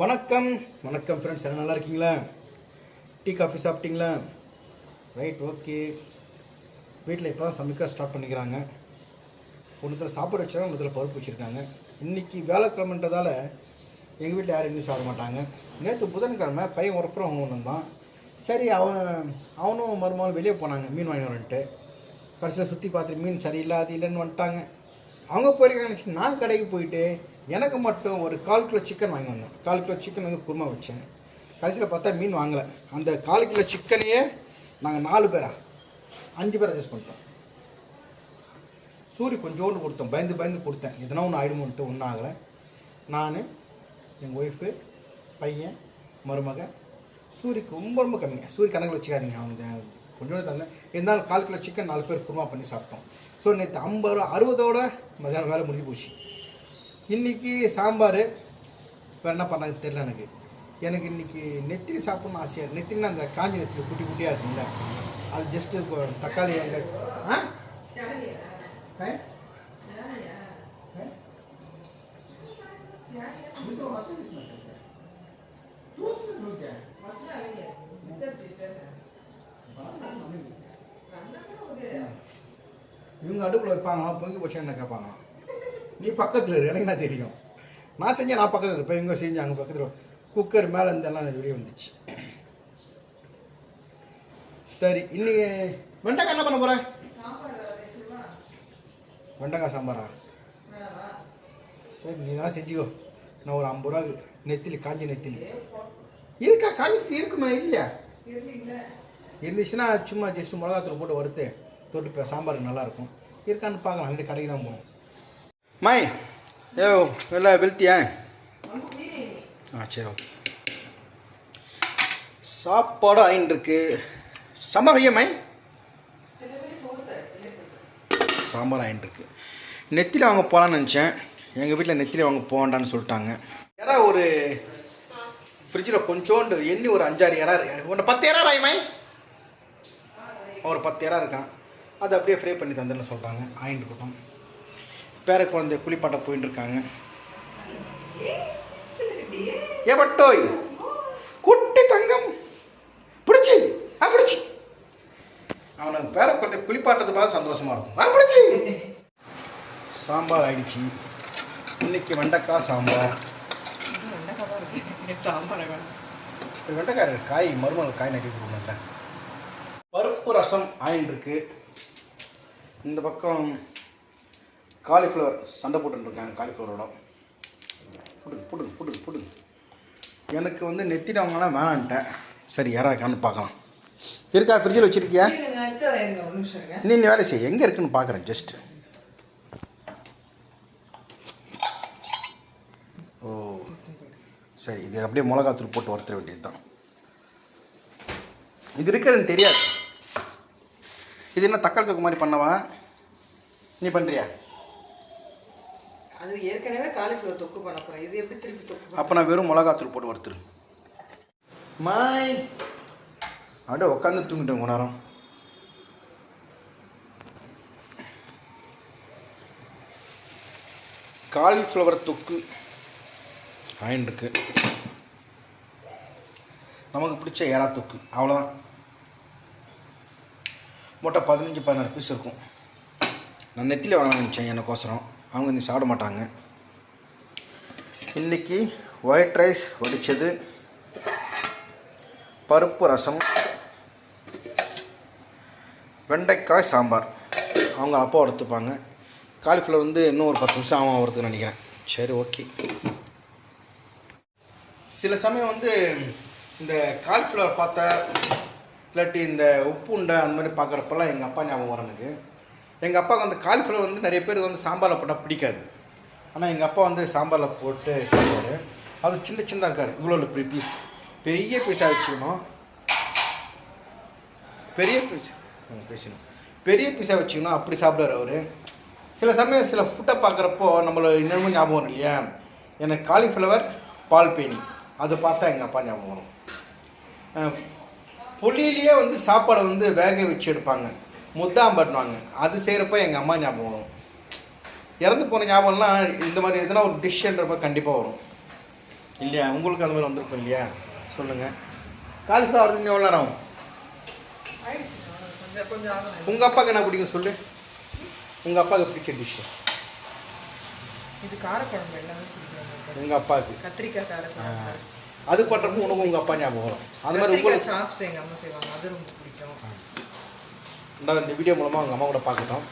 வணக்கம். வணக்கம் ஃப்ரெண்ட்ஸ் எல்லாம் நல்லா இருக்கீங்களா? டீ காஃபி சாப்பிட்டீங்களா? ரைட் ஓகே வீட்டில் இப்போ தான் சமைக்க ஸ்டார்ட் பண்ணிக்கிறாங்க. ஒன்றுத்தில் சாப்பாடு வச்சுருக்காங்க ஒன்றுத்தில் பருப்பு வச்சுருக்காங்க. இன்றைக்கி வேலைக்கிழமைன்றதால எங்கள் வீட்டில் யாரும் இன்னும் சாப்பிட மாட்டாங்க. நேற்று புதன்கிழமை பையன் ஒரு அப்புறம் அவன் வந்தான் சரி அவன் அவனும் மறுநாள் வெளியே போனாங்க மீன் வாங்கி வரன்ட்டு. கடைசியில் சுற்றி பார்த்துட்டு மீன் சரியில்லை அது இல்லைன்னு வந்துட்டாங்க. அவங்க போயிருக்காங்க நான் கடைக்கு போயிட்டு எனக்கு மட்டும் ஒரு கால் கிலோ சிக்கன் வாங்கி வந்தேன். கால் கிலோ சிக்கன் வந்து குருமா வச்சேன். கடைசியில் பார்த்தா மீன் வாங்கலை. அந்த கால் கிலோ சிக்கனையே நாங்கள் நாலு பேரா அஞ்சு பேர் அட்ஜஸ்ட் பண்ணிட்டோம். சூரி கொஞ்சோண்டு கொடுத்தோம். பயந்து பயந்து கொடுத்தேன். எதனா ஒன்று ஆயிடுமோன்ட்டு ஒன்றும் ஆகலை. நான் எங்கள் ஒய்ஃபு பையன் மருமக சூரிக்கு ரொம்ப ரொம்ப கம்மியாக சூரிய கணக்கில் வச்சுக்காதீங்க. அவங்க கொஞ்சோண்டு தாங்க இருந்தாலும் கால் கிலோ சிக்கன் நாலு பேர் குருமா பண்ணி சாப்பிட்டோம். ஸோ நேற்று ஐம்பது ரூபா அறுபதோட மதியானம் வேலை முடிஞ்சு போச்சு. இன்றைக்கி சாம்பார். வேறு என்ன பண்ணாங்க தெரியல எனக்கு. எனக்கு இன்றைக்கி நெத்திரி சாப்பிட்ணும் ஆசையாக இருக்குது அந்த காஞ்சி நெத்திரி குட்டி குட்டியாக இருக்குல்ல அது ஜஸ்ட்டு இப்போ தக்காளி எங்கே ஆ? ஆ? ஆ? இவங்க அடுப்பில் வைப்பாங்களாம் பொங்கி போச்சு என்ன கேட்பாங்களாம் நீ பக்கத்தில் இரு எனக்கு என்ன தெரியும். நான் செஞ்சேன் நான் பக்கத்தில் இருப்பேன். இவங்க செஞ்சு அங்கே பக்கத்தில் குக்கர் மேலே இருந்தெல்லாம் வெளியே வந்துச்சு. சரி இன்னைக்கு வெண்டைக்காய் என்ன பண்ண போகிறேன் வெண்டைக்காய் சாம்பாரா? சரி நீ தான் செஞ்சுக்கோ. நான் ஒரு ஐம்பது ரூபா நெத்திலி காஞ்சி நெத்திலி. இருக்கா? காஞ்சி இருக்குமா? இல்லையா? இருந்துச்சுன்னா சும்மா ஜஸ்ட் மிளகாத்தூள் போட்டு வறுத்து தொட்டு இப்போ சாம்பாருக்கு நல்லாயிருக்கும் இருக்கான்னு பார்க்கலாம். வீட்டு கடைக்கு தான் போகணும். மாய் ஏ எல்லாம் வெளுத்தியா? ஆ சரி ஓகே. சாப்பாடு ஆயின் இருக்கு சாம்பார் ஐயா மாய் சாம்பார் ஆயின் இருக்கு வாங்க போகலான்னு நினச்சேன். எங்கள் வீட்டில் நெத்திலி வாங்க போகண்டான்னு சொல்லிட்டாங்க. யாரா ஒரு ஃப்ரிட்ஜில் கொஞ்சோண்டு எண்ணி ஒரு அஞ்சாறு இறா ஒன்று பத்து இறா ராய்மாய் ஒரு பத்து இறா இருக்கான். அதை அப்படியே ஃப்ரை பண்ணி தந்துன்னு சொல்கிறாங்க ஆயின் கூட்டம் பேர குழந்தைய குளிப்பாட்ட போயின்னு இருக்காங்க. ஏ பட்டோய் குட்டி தங்கம். பிடிச்சி. ஆ பிடிச்சி. அவனுக்கு பேர குழந்தை குளிப்பாட்டது பார்த்து சந்தோஷமாக இருக்கும். ஆ பிடிச்சி. சாம்பார் ஆயிடுச்சு. இன்னைக்கு வெண்டைக்காய் சாம்பார். சாம்பார் வெண்டைக்காய் காய் மருமகள் காய் நக்கி கொடுக்கணும்ல. பருப்பு ரசம் ஆயின்னு இருக்குது இந்த பக்கம் காலிஃப்ளவர் சண்டை போட்டுருக்காங்க காலிஃப்ளவரோட போட்டுங்க போட்டுங்க போட்டுங்க போட்டுங்க. எனக்கு வந்து நெத்தினவங்களாம் வேணான்ட்டேன். சரி யாராக இருக்கான்னு பார்க்கலாம். இருக்கா? ஃப்ரிட்ஜில் வச்சுருக்கியா? நீ வேலை செய்ய. எங்கே இருக்குன்னு பார்க்குறேன் ஜஸ்ட் ஓ சரி இது அப்படியே மிளகாத்தூள் போட்டு வறுத்துற வேண்டியது தான் இது இருக்கிறதுன்னு தெரியாது. இது என்ன தக்காளி தொக்கு மாதிரி பண்ணவா? நீ பண்ணுறியா அது ஏற்கனவே காலிஃப்ளவர் தொக்கு பண்ண போறேன். இது எப்படி திருப்பி தொக்கு பண்ண அப்போ நான் வெறும் மிளகாத்தூள் போட்டு வறுத்துரு. மாய். அப்படியே உட்காந்து தூங்கிட்டேன் கொஞ்ச நேரம் காலிஃப்ளவர் தொக்கு ஆயின் இருக்கு. நமக்கு பிடிச்ச எறா தொக்கு. அவ்வளோதான் மொட்டை பதினஞ்சு பதினாறு பீஸ் இருக்கும். நான் நெத்தியில் வாங்க நினச்சேன் எனக்கோசரம். அவங்க நீ சாப்பிட மாட்டாங்க. இன்றைக்கி ஒயிட் ரைஸ் வடித்தது பருப்பு ரசம். வெண்டைக்காய் சாம்பார். அவங்க அப்பா எடுத்துப்பாங்க காலிஃப்ளவர் வந்து இன்னும் ஒரு பத்து நிமிஷம் ஆகும் வரதுன்னு நினைக்கிறேன். சரி ஓகே. சில சமயம் வந்து இந்த காலிஃப்ளவர் பார்த்தா இல்லாட்டி இந்த உப்பு உண்டை அந்த மாதிரி பார்க்குறப்பெல்லாம் எங்கள் அப்பா ஞாபகம் வரும் எனக்கு. எங்கள் அப்பாவுக்கு வந்து காலிஃப்ளவர் வந்து நிறைய பேர் வந்து சாம்பாரில் போட்டால் பிடிக்காது. ஆனால் எங்கள் அப்பா வந்து சாம்பாரில் போட்டு சாப்பிடுவார். அது சின்ன சின்னதாக இருக்கார் இவ்வளோ பெரிய பீஸ் பெரிய பீஸாக வச்சுக்கணும். பெரிய பீஸ் பேசணும் பெரிய பீஸாக வச்சுக்கணும். அப்படி சாப்பிடுவார் அவர். சில சமயம் சில ஃபுட்டை பார்க்குறப்போ நம்மளை இன்னமும் ஞாபகம் வரும் இல்லையா? எனக்கு காலிஃப்ளவர் பால் பேணி அது பார்த்தா எங்கள் அப்பா ஞாபகம் வரும். புளியிலேயே வந்து சாப்பாடை வந்து வேக வச்சு எடுப்பாங்க. முத்தாம் பண்ணுவாங்க அது செய்கிறப்ப எங்கள் அம்மா ஞாபகம் வரும். இறந்து போன ஞாபகம்லாம் இந்த மாதிரி எதனா ஒரு டிஷ்ஷுன்ற மாதிரி கண்டிப்பாக வரும். இல்லையா? உங்களுக்கு அந்த மாதிரி வந்திருக்கும் இல்லையா? சொல்லுங்கள் காலிஃப்ளவர் இன்னும் எவ்வளோ நேரம் ஆகும்? உங்கள் அப்பாவுக்கு என்ன பிடிக்கும் சொல்லு? உங்கள் அப்பாவுக்கு பிடிச்ச டிஷ்ஷு இது காரக்குழம்பு எல்லாமே பிடிக்கும். உங்கள் அப்பாவுக்கு கத்திரிக்காய் காரக்குழம்பு. அது பண்ணுறப்போ உனக்கு உங்கள் அப்பா ஞாபகம் வரும். அந்த மாதிரி உங்களுக்கு சாப்ஸ் எங்க அம்மா செய்வாங்க. அது ரொம்ப பிடிக்கும். இந்த இந்த வீடியோ மூலமாக அவங்க அம்மா கூட பார்க்கட்டும்.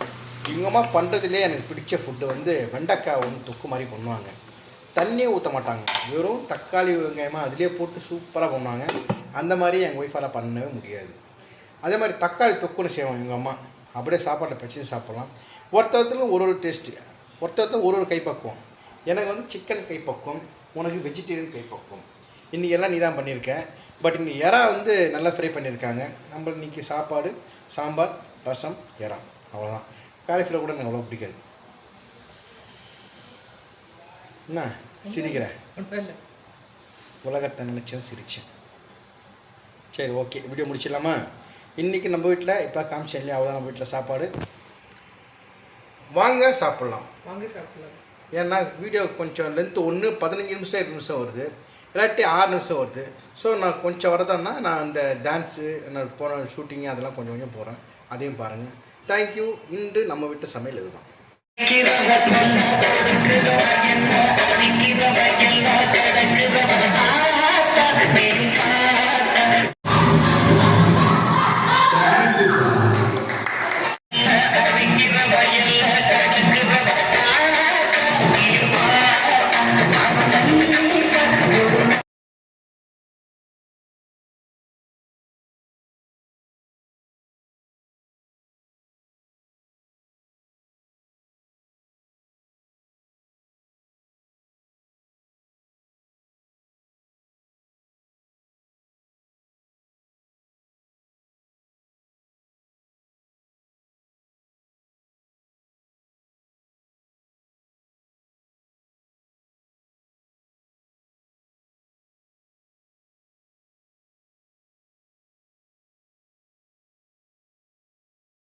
எங்கள் அம்மா பண்ணுறதுலே எனக்கு பிடிச்ச ஃபுட்டு வந்து வெண்டைக்காய் ஒன்று தொக்கு மாதிரி பண்ணுவாங்க. தண்ணியே ஊற்ற மாட்டாங்க. வெறும் தக்காளி வெங்காயமாக அதிலே போட்டு சூப்பராக பண்ணுவாங்க. அந்த மாதிரி எங்கள் ஒய்ஃபால் பண்ணவே முடியாது. அதே மாதிரி தக்காளி தொக்குன்னு செய்வாங்க எங்கள் அம்மா. அப்படியே சாப்பாட்டில் பிரச்சனை சாப்பிட்லாம். ஒருத்தருத்துக்கும் ஒரு ஒரு டேஸ்ட்டு ஒருத்தருத்துக்கும் ஒரு ஒரு கைப்பக்குவம். எனக்கு வந்து சிக்கன் கைப்பக்குவம் உனக்கு வெஜிடேரியன் கைப்பக்குவம். இன்றைக்கி எல்லாம் நீ தான் பண்ணியிருக்க. பட் இன்னைக்கு எறா வந்து நல்லா ஃப்ரை பண்ணியிருக்காங்க. நம்ம இன்னைக்கு சாப்பாடு சாம்பார் ரசம் எறா. அவ்வளோதான் காலிஃப்ளவர் கூட எனக்கு அவ்வளோ பிடிக்காது. என்ன? சிரிக்கிறேன் உலகத்தை நினச்சேன் சிரிச்சேன். சரி ஓகே வீடியோ முடிச்சிடலாமா? இன்றைக்கி நம்ம வீட்டில் இப்போ காமிச்சேன் இல்லையா? அவ்வளோதான் நம்ம வீட்டில் சாப்பாடு. வாங்க சாப்பிட்லாம். வாங்கி சாப்பிடலாம். ஏன்னா வீடியோ கொஞ்சம் லென்த்து ஒன்று பதினஞ்சு நிமிஷம் இருபது நிமிஷம் வருது. இல்லாட்டி ஆறு நிமிஷம் வருது. ஸோ நான் கொஞ்சம் வரதான்னா நான் அந்த டான்ஸு நான் போன ஷூட்டிங்கு அதெல்லாம் கொஞ்சம் கொஞ்சம் போகிறேன் அதையும் பாருங்கள் தேங்க்யூ இன்று நம்ம வீட்டு சமையல் இதுதான். ஆ